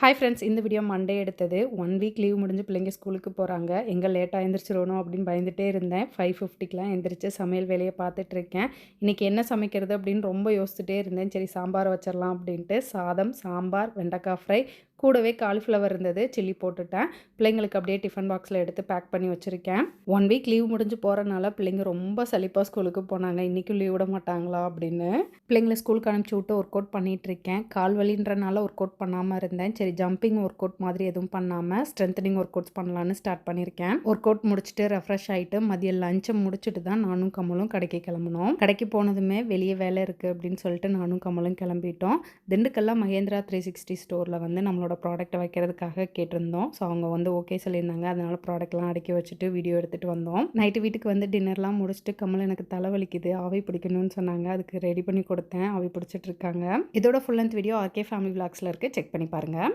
Hi friends இந்த video Monday எடுத்தது. One week leave முடிஞ்சு பிள்ளைங்க ஸ்கூலுக்கு போகிறாங்க எங்கே லேட்டாக எழுந்திரிச்சிடணும் அப்படின்னு பயந்துகிட்டே இருந்தேன். ஃபைவ் ஃபிஃப்டிக்கெலாம் எந்திரிச்சு சமையல் வேலையை பார்த்துட்ருக்கேன் இன்றைக்கி என்ன சமைக்கிறது அப்படின்னு ரொம்ப யோசிச்சுட்டே இருந்தேன். சரி சாம்பார் வச்சிடலாம் அப்படின்ட்டு. சாதம் சாம்பார் வெண்டைக்காய் ஃப்ரை கூடவே காலிஃப்ளவர் இருந்தது சில்லி போட்டுட்டேன். பிள்ளைங்களுக்கு அப்படியே டிஃபன் பாக்ஸில் எடுத்து பேக் பண்ணி வச்சுருக்கேன். ஒன் வீக் லீவ் முடிஞ்சு போகிறனால பிள்ளைங்க ரொம்ப சலிப்பாக ஸ்கூலுக்கு போனாங்க. இன்றைக்கும் லீவ் விட மாட்டாங்களா அப்படின்னு. பிள்ளைங்களை ஸ்கூலுக்கு அனுப்பிச்சி விட்டு ஒர்க் அவுட் பண்ணிகிட்டு இருக்கேன். கால் வலின்றனால ஒர்க் அவுட் பண்ணாமல் இருந்தேன். சரி ஜம்பிங் ஒர்க் அவுட் மாதிரி எதுவும் பண்ணாமல் ஸ்ட்ரென்த்தனிங் ஒர்க் அவுட்ஸ் பண்ணலான்னு ஸ்டார்ட் பண்ணியிருக்கேன். ஒர்க் அவுட் முடிச்சுட்டு ரெஃப்ரெஷ் ஆகிட்டு மதியம் லஞ்சை முடிச்சுட்டு தான் நானும் கமலும் கடைக்கு கிளம்புனோம். கடைக்கு போனதுமே வெளியே வேலை இருக்குது அப்படின்னு சொல்லிட்டு நானும் கமலும் கிளம்பிட்டோம். திண்டுக்கல்லாம் மகேந்திரா த்ரீ சிக்ஸ்டி ஸ்டோரில் வந்து நம்மளோட அவங்களோட ப்ராடக்ட்டை வைக்கிறதுக்காக கேட்டிருந்தோம். ஸோ அவங்க வந்து ஓகே சொல்லியிருந்தாங்க. அதனால் ப்ராடக்ட்லாம் அடக்கி வச்சுட்டு வீடியோ எடுத்துகிட்டு வந்தோம். நைட்டு வீட்டுக்கு வந்து டின்னர்லாம் முடிச்சுட்டு கமல் எனக்கு தலைவலிக்குது. ஆவி பிடிக்கணும்னு சொன்னாங்க. அதுக்கு ரெடி பண்ணி கொடுத்தேன். ஆவி பிடிச்சிட்டு இருக்காங்க. இதோட full length video RK family விளாக்ஸில் இருக்குது செக் பண்ணி பாருங்கள்